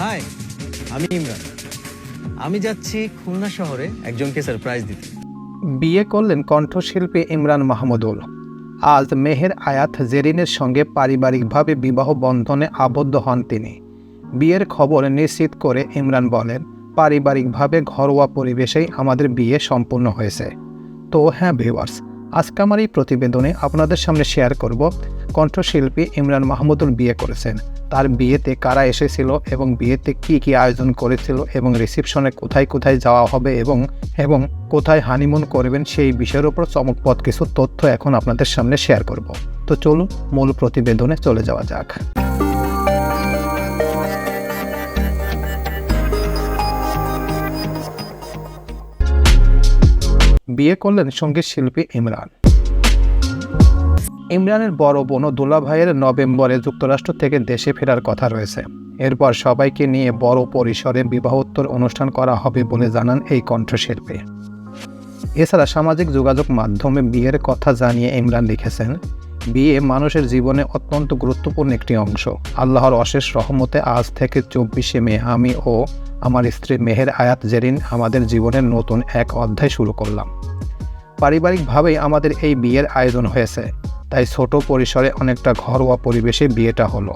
High আমি ইমরান। আমি যাচ্ছি খুলনা শহরে একজনকে সারপ্রাইজ দিতে। বিয়ে করলেন কণ্ঠশিল্পী ইমরান মাহমুদুল। আজ মেহের আয়াত জেরিনের সঙ্গে পারিবারিকভাবে বিবাহ বন্ধনে আবদ্ধ হন তিনি। বিয়ের খবর নিশ্চিত করে ইমরান বলেন, পারিবারিকভাবে ঘরোয়া পরিবেশেই আমাদের বিয়ে সম্পূর্ণ হয়েছে। তো হ্যাঁ ভিউয়ার্স আজকে আমার এই প্রতিবেদনে আপনাদের সামনে শেয়ার করব কণ্ঠশিল্পী ইমরান মাহমুদুল বিয়ে করেছেন। তার বিয়েতে কারা এসেছিল এবং বিয়েতে কি কি আয়োজন করেছিল এবং রিসেপশনে কোথায় কোথায় যাওয়া হবে এবং এবং কোথায় হানিমুন করবেন সেই বিষয়ের উপর চমকপদ কিছু তথ্য এখন আপনাদের সামনে শেয়ার করব। তো চলুন মূল প্রতিবেদনে চলে যাওয়া যাক। বিয়ে করলেন সংগীত শিল্পী ইমরান। ইমরানের বড় বোন দুলা ভাইয়ের নভেম্বরে যুক্তরাষ্ট্র থেকে দেশে ফেরার কথা রয়েছে। এরপর সবাইকে নিয়ে বড় পরিসরে বিবাহোত্তর অনুষ্ঠান করা হবে বলে জানান এই কণ্ঠশিল্পী। এছাড়া সামাজিক যোগাযোগ মাধ্যমে বিয়ের কথা জানিয়ে ইমরান লিখেছেন, বিয়ে মানুষের জীবনে অত্যন্ত গুরুত্বপূর্ণ একটি অংশ। আল্লাহর অশেষ রহমতে আজ থেকে চব্বিশে মে আমি ও আমার স্ত্রী মেহের আয়াত জেরিন আমাদের জীবনের নতুন এক অধ্যায় শুরু করলাম। পারিবারিকভাবেই আমাদের এই বিয়ের আয়োজন হয়েছে, তাই ছোট পরিসরে অনেকটা ঘরোয়া পরিবেশে বিয়েটা হলো।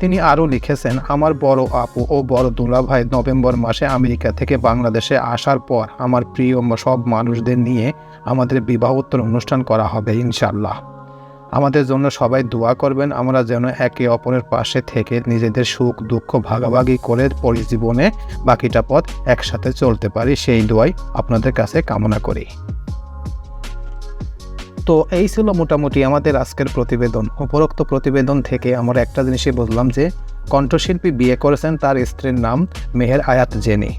তিনি আরও লিখেছেন, আমার বড় আপু ও বড় দুলাভাই নভেম্বর মাসে আমেরিকা থেকে বাংলাদেশে আসার পর আমার প্রিয় সব মানুষদের নিয়ে আমাদের বিবাহোত্তর অনুষ্ঠান করা হবে ইনশাল্লাহ আমাদের জন্য সবাই দোয়া করবেন, আমরা যেন একে অপরের পাশে থেকে নিজেদের সুখ, দুঃখ ভাগাভাগি করে পরিজীবনে বাকিটা পথ একসাথে চলতে পারি। সেই দোয়াই আপনাদের কাছে কামনা করি। তো এই ছিল মোটামুটি আমাদের আজকের প্রতিবেদন। উপরোক্ত প্রতিবেদন থেকে আমরা একটা জিনিসই বুঝলাম যে, কণ্ঠশিল্পী বিয়ে করেছেন, তার স্ত্রীর নাম মেহের আয়াত জেনি।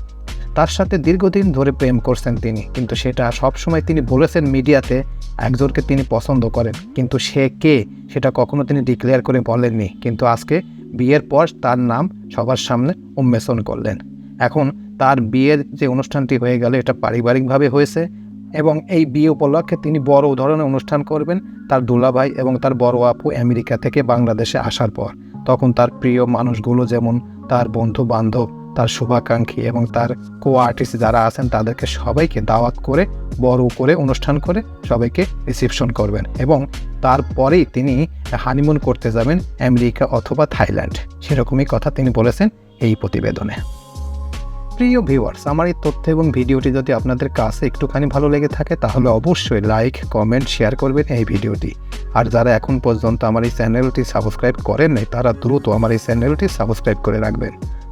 তার সাথে দীর্ঘদিন ধরে প্রেম করছেন তিনি, কিন্তু সেটা সবসময় তিনি বলেছেন মিডিয়াতে একজনকে তিনি পছন্দ করেন, কিন্তু সে কে সেটা কখনো তিনি ডিক্লেয়ার করে বলেননি। কিন্তু আজকে বিয়ের পর তার নাম সবার সামনে উন্মেষণ করলেন। এখন তার বিয়ের যে অনুষ্ঠানটি হয়ে গেল, এটা পারিবারিকভাবে হয়েছে এবং এই বিয়ে উপলক্ষে তিনি বড় ধরনের অনুষ্ঠান করবেন তার দুলাভাই এবং তার বড় আপু আমেরিকা থেকে বাংলাদেশে আসার পর। তখন তার প্রিয় মানুষগুলো যেমন তার বন্ধু বান্ধব তার শুভাকাঙ্ক্ষী এবং তার কো আর্টিস্ট যারা আছেন, তাদেরকে সবাইকে দাওয়াত করে, বড় করে অনুষ্ঠান করে সবাইকে রিসিপশন করবেন এবং তারপরেই তিনি হানিমুন করতে যাবেন আমেরিকা অথবা থাইল্যান্ড। সেরকমই কথা তিনি বলেছেন এই প্রতিবেদনে। প্রিয় ভিউয়ার্স আমার এই তথ্য এবং ভিডিওটি যদি আপনাদের কাছে একটুখানি ভালো লেগে থাকে, তাহলে অবশ্যই লাইক কমেন্ট শেয়ার করবেন এই ভিডিওটি। আর যারা এখন পর্যন্ত আমার এই চ্যানেলটি সাবস্ক্রাইব করেন নাই তারা দ্রুত আমার এই চ্যানেলটি সাবস্ক্রাইব করে রাখবেন।